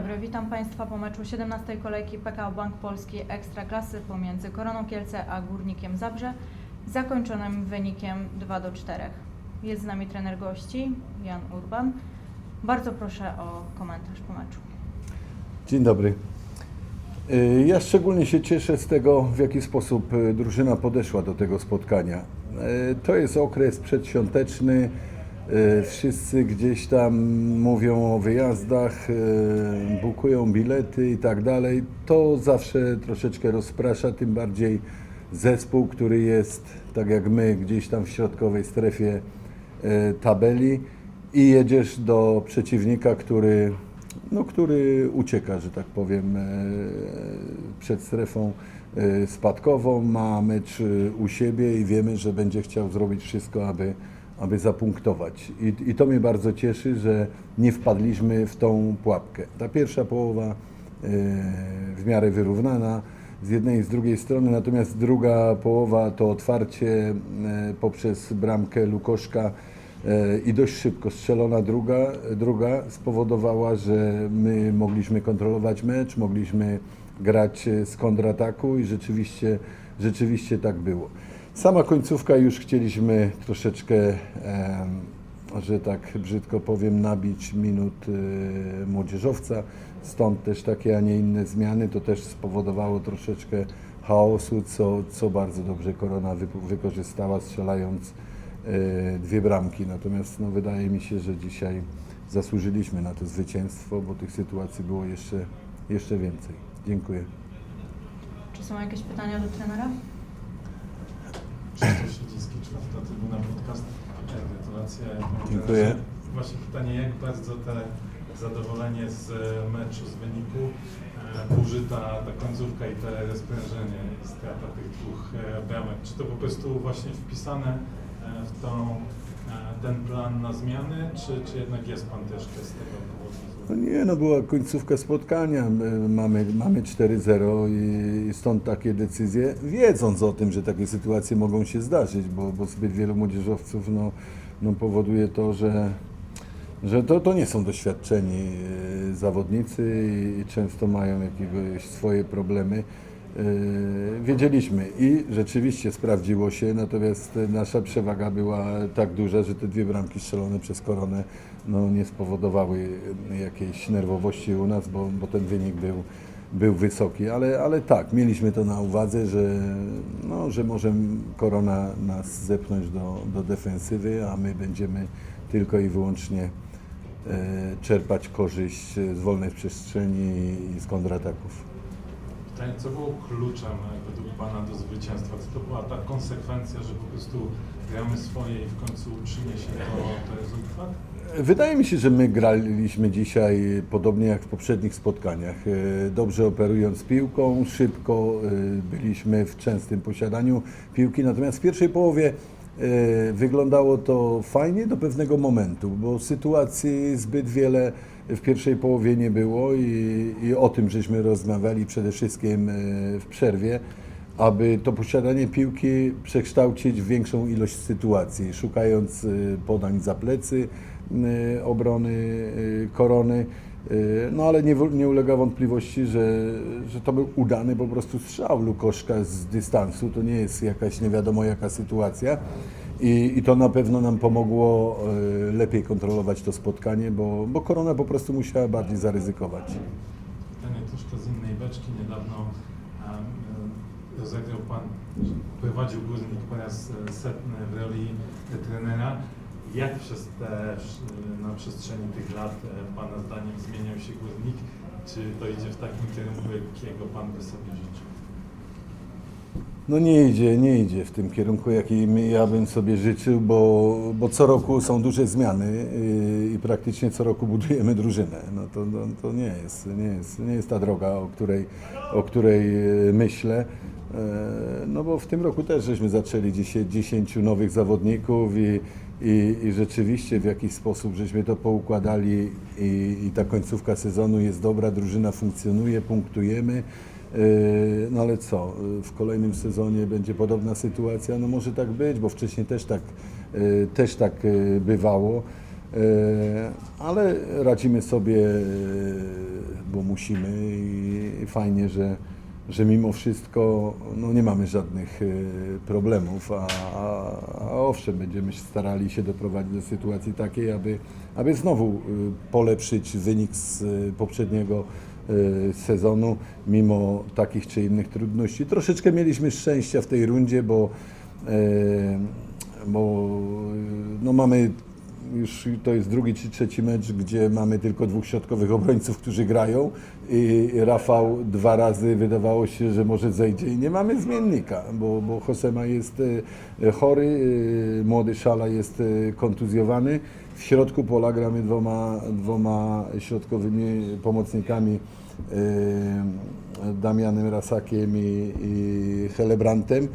dobry, witam Państwa po meczu 17 kolejki PKO Bank Polski Ekstraklasy pomiędzy Koroną Kielce a Górnikiem Zabrze, zakończonym wynikiem 2 do 4. Jest z nami trener gości, Jan Urban. Bardzo proszę o komentarz po meczu. Dzień dobry. Y, Ja szczególnie się cieszę z tego, w jaki sposób y, drużyna podeszła do tego spotkania. Y, To jest okres przedświąteczny. Y, Wszyscy gdzieś tam mówią o wyjazdach, y, bukują bilety i tak dalej. To zawsze troszeczkę rozprasza, tym bardziej zespół, który jest, tak jak my, gdzieś tam w środkowej strefie y, tabeli i jedziesz do przeciwnika, który no, który ucieka, że tak powiem, e, przed strefą e, spadkową, ma mecz e, u siebie i wiemy, że będzie chciał zrobić wszystko, aby, aby zapunktować. I, I to mnie bardzo cieszy, że nie wpadliśmy w tą pułapkę. Ta pierwsza połowa e, w miarę wyrównana z jednej i z drugiej strony, natomiast druga połowa to otwarcie e, poprzez bramkę Lukoszka E, i dość szybko strzelona druga, druga spowodowała, że my mogliśmy kontrolować mecz, mogliśmy grać z kontrataku i rzeczywiście, rzeczywiście tak było. Sama końcówka już chcieliśmy troszeczkę, że tak brzydko powiem, nabić minut e, młodzieżowca, stąd też takie, a nie inne zmiany, to też spowodowało troszeczkę chaosu, co, co bardzo dobrze Korona wy, wykorzystała, strzelając e, dwie bramki. Natomiast no, wydaje mi się, że dzisiaj zasłużyliśmy na to zwycięstwo, bo tych sytuacji było jeszcze, jeszcze więcej. Dziękuję. Czy są jakieś pytania do trenera? Siedziński, czwarta trybuna podcast. Gratulacje. Dziękuję. Właśnie pytanie, jak bardzo te zadowolenie z meczu, z wyniku, e, użyta ta końcówka i te rozprężenie i strata tych dwóch e, bramek. Czy to po prostu właśnie wpisane e, w tą, e, ten plan na zmiany, czy, czy jednak jest Pan też z tego powodu Nie, no była końcówka spotkania, my mamy, mamy 4-0 i, stąd takie decyzje, wiedząc o tym, że takie sytuacje mogą się zdarzyć, bo, bo zbyt wielu młodzieżowców no, no powoduje to, że, że to, to nie są doświadczeni e, zawodnicy i często mają jakieś swoje problemy. E, Wiedzieliśmy i rzeczywiście sprawdziło się, natomiast nasza przewaga była tak duża, że te dwie bramki strzelone przez Koronę no, nie spowodowały jakiejś nerwowości u nas, bo, bo ten wynik był, był wysoki, ale, ale tak, mieliśmy to na uwadze, że, no, że może Korona nas zepchnąć do, do defensywy, a my będziemy tylko i wyłącznie e, czerpać korzyść z wolnej przestrzeni i z kontrataków. Pytanie, co było kluczem e, według Pana do zwycięstwa? Co to była ta konsekwencja, że po prostu gramy swoje i w końcu przyniesie to, to rezultat? Wydaje mi się, że my graliśmy dzisiaj podobnie jak w poprzednich spotkaniach. E, Dobrze operując piłką, szybko e, byliśmy w częstym posiadaniu piłki, natomiast w pierwszej połowie e, wyglądało to fajnie do pewnego momentu, bo sytuacji zbyt wiele w pierwszej połowie nie było i, i o tym żeśmy rozmawiali przede wszystkim e, w przerwie aby to posiadanie piłki przekształcić w większą ilość sytuacji, szukając y, podań za plecy obrony y, korony. Y, No ale nie, nie ulega wątpliwości, że, że to był udany po prostu strzał Lukoszka z dystansu. To nie jest jakaś nie wiadomo jaka sytuacja. I, I to na pewno nam pomogło y, lepiej kontrolować to spotkanie, bo, bo korona po prostu musiała bardziej zaryzykować. Pytanie troszkę z innej beczki. Niedawno rozegrał Pan, prowadził Górnik po raz e, setny w roli trenera. Jak przez te, na przestrzeni tych lat e, Pana zdaniem zmieniał się Górnik? Czy to idzie w takim kierunku, jakiego Pan by sobie życzył? No nie idzie, nie idzie w tym kierunku, jaki my- ja bym sobie życzył, bo, bo co roku są duże zmiany yy, i praktycznie co roku budujemy drużynę. No to, no, to nie, jest, nie, jest, nie jest ta droga, o której, o której yy, myślę. Yy, No bo w tym roku też żeśmy zaczęli 10, 10 nowych zawodników i, i, i rzeczywiście w jakiś sposób żeśmy to poukładali i, i ta końcówka sezonu jest dobra, drużyna funkcjonuje, punktujemy. Yy, No ale co, yy, w kolejnym sezonie będzie podobna sytuacja? No może tak być, bo wcześniej też tak, yy, też tak bywało. Ale radzimy sobie, bo musimy i fajnie, że, że mimo wszystko no, nie mamy żadnych e, problemów, a, a, a owszem, będziemy starali się doprowadzić do sytuacji takiej, aby, aby znowu e, polepszyć wynik z e, poprzedniego sezonu, mimo takich czy innych trudności. Troszeczkę mieliśmy szczęścia w tej rundzie, bo, bo no mamy już to jest drugi czy trzeci mecz, gdzie mamy tylko dwóch środkowych obrońców, którzy grają i Rafał dwa razy wydawało się, że może zejdzie i nie mamy zmiennika, bo, bo Josema jest e, chory, e, młody Szala jest e, kontuzjowany. W środku pola gramy dwoma, dwoma środkowymi pomocnikami e, Damianem Rasakiem i, i Helebrantem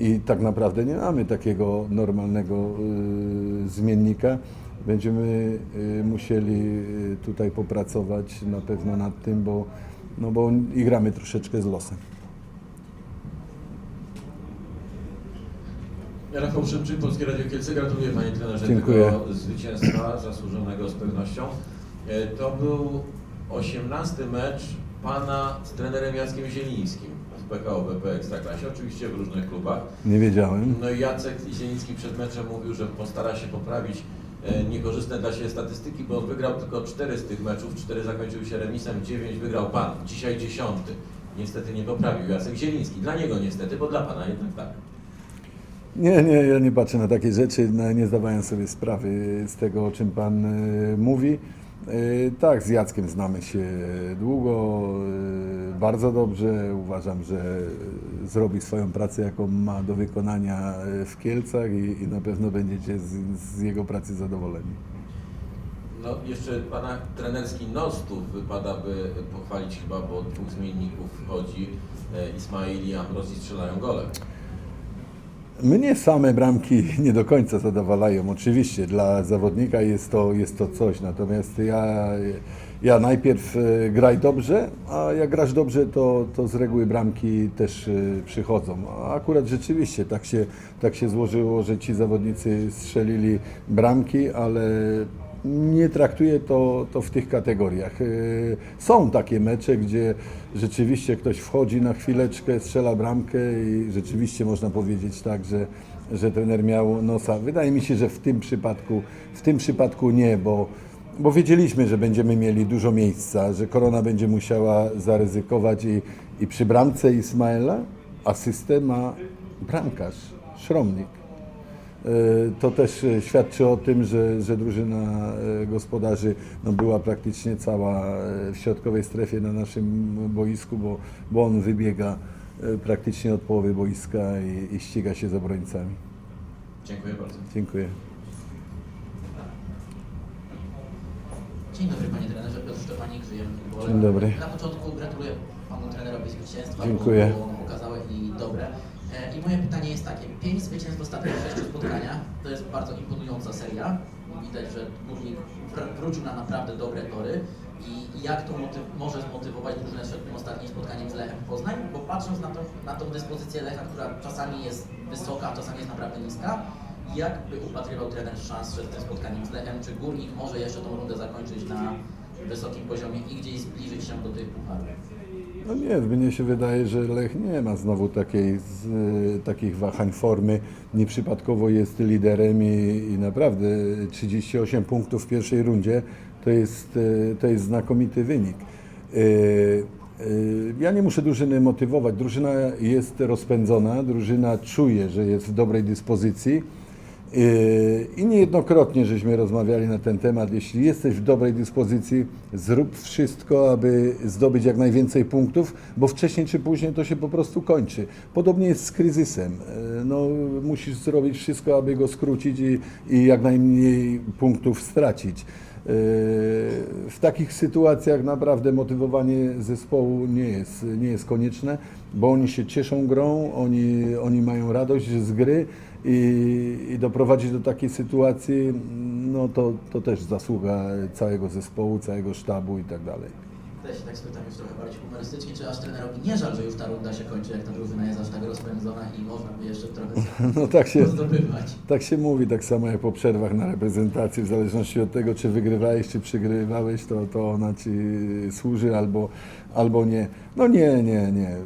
i tak naprawdę nie mamy takiego normalnego y, zmiennika. Będziemy y, musieli y, tutaj popracować na pewno nad tym, bo, no bo i gramy troszeczkę z losem. Rafał Szymczyk, Polskie Radio Kielce. Gratuluję Panie trenerze Dziękuję. tego zwycięstwa zasłużonego z pewnością. E, To był 18 mecz Pana z trenerem Jackiem Zielińskim PKO BP Ekstraklasie, oczywiście w różnych klubach. Nie wiedziałem. No i Jacek Zieliński przed meczem mówił, że postara się poprawić e, niekorzystne dla siebie statystyki, bo on wygrał tylko 4 z tych meczów, 4 zakończyły się remisem, 9 wygrał Pan, dzisiaj 10. Niestety nie poprawił Jacek Zieliński. Dla niego niestety, bo dla Pana jednak tak. Nie, nie, ja nie patrzę na takie rzeczy, no, nie zdawałem sobie sprawy z tego, o czym Pan e, mówi. E, tak, z Jackiem znamy się długo, e, bardzo dobrze. Uważam, że zrobi swoją pracę, jaką ma do wykonania e, w Kielcach i, i na pewno będziecie z, z jego pracy zadowoleni. No, jeszcze Pana trenerski nostów wypada by pochwalić chyba, bo dwóch zmienników wchodzi, Ismail i Ambrosi strzelają gole. Mnie same bramki nie do końca zadowalają. Oczywiście dla zawodnika jest to, jest to coś, natomiast ja, ja najpierw e, graj dobrze, a jak grasz dobrze, to, to z reguły bramki też e, przychodzą. A akurat rzeczywiście tak się, tak się złożyło, że ci zawodnicy strzelili bramki, ale nie traktuję to, to w tych kategoriach. Yy, Są takie mecze, gdzie rzeczywiście ktoś wchodzi na chwileczkę, strzela bramkę i rzeczywiście można powiedzieć tak, że, że trener miał nosa. Wydaje mi się, że w tym przypadku, w tym przypadku nie, bo, bo wiedzieliśmy, że będziemy mieli dużo miejsca, że Korona będzie musiała zaryzykować i, i przy bramce Ismaela asystę ma bramkarz, Szromnik. E, To też e, świadczy o tym, że, że drużyna e, gospodarzy no, była praktycznie cała w środkowej strefie na naszym boisku, bo, bo on wybiega praktycznie od połowy boiska i, i ściga się z obrońcami. Dziękuję bardzo. Dziękuję. Dzień dobry panie trenerze, Piotr Szczepanik, żyjemy w. Dzień dobry. Na początku gratuluję panu trenerowi zwycięstwa, Dziękuję. bo było okazałe i dobre. E, I moje pytanie jest takie, pięć zwycięstw w ostatnich sześciu spotkaniach, to jest bardzo imponująca seria. Widać, że Górnik wr- wrócił na naprawdę dobre tory. I jak to może zmotywować drużynę przed tym ostatnim spotkaniem z Lechem Poznań? Bo patrząc na, to, na tą dyspozycję Lecha, która czasami jest wysoka, a czasami jest naprawdę niska, jak by upatrywał trener szans przed tym spotkaniem z Lechem? Czy Górnik może jeszcze tą rundę zakończyć na wysokim poziomie i gdzieś zbliżyć się do tych pucharów? No nie, mnie się wydaje, że Lech nie ma znowu takiej, z, takich wahań formy. Nieprzypadkowo jest liderem i, i naprawdę 38 punktów w pierwszej rundzie to jest, e, to jest znakomity wynik. E, e, Ja nie muszę drużyny motywować. Drużyna jest rozpędzona, drużyna czuje, że jest w dobrej dyspozycji. Yy, I niejednokrotnie żeśmy rozmawiali na ten temat. Jeśli jesteś w dobrej dyspozycji, zrób wszystko, aby zdobyć jak najwięcej punktów, bo wcześniej czy później to się po prostu kończy. Podobnie jest z kryzysem. Yy, No, musisz zrobić wszystko, aby go skrócić i, i jak najmniej punktów stracić. Yy, W takich sytuacjach naprawdę motywowanie zespołu nie jest, nie jest konieczne, bo oni się cieszą grą, oni, oni mają radość z gry i, i doprowadzić do takiej sytuacji, no to, to też zasługa całego zespołu, całego sztabu i tak dalej. Też się tak spytam już trochę bardziej humorystycznie, czy aż trenerowi nie żal, że już ta runda się kończy, jak ta drużyna jest aż tak rozpędzona i można by jeszcze trochę No tak się, zdobywać. tak się mówi, tak samo jak po przerwach na reprezentacji, w zależności od tego, czy wygrywałeś, czy przegrywałeś, to, to ona ci służy albo, albo nie. No nie, nie, nie.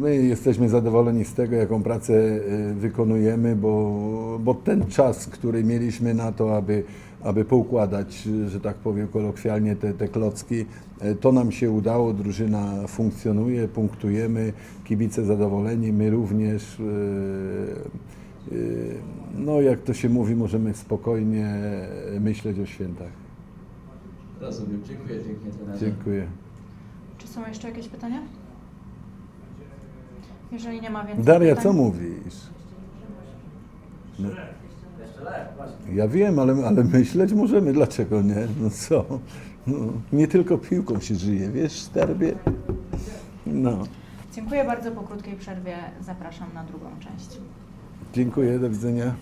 My jesteśmy zadowoleni z tego, jaką pracę y, wykonujemy, bo, bo ten czas, który mieliśmy na to, aby, aby poukładać, że tak powiem kolokwialnie, te, te klocki, y, to nam się udało, drużyna funkcjonuje, punktujemy, kibice zadowoleni, my również. y, y, No, jak to się mówi, możemy spokojnie myśleć o świętach. Rozumiem, dziękuję pięknie trenerze. Dziękuję. Czy są jeszcze jakieś pytania? Jeżeli nie ma więcej Daria, pytań... co mówisz? No. Ja wiem, ale, ale myśleć możemy, dlaczego nie? No co? No, nie tylko piłką się żyje, wiesz, skarbie? No, Dziękuję bardzo. Po krótkiej przerwie zapraszam na drugą część. dziękuję, do widzenia.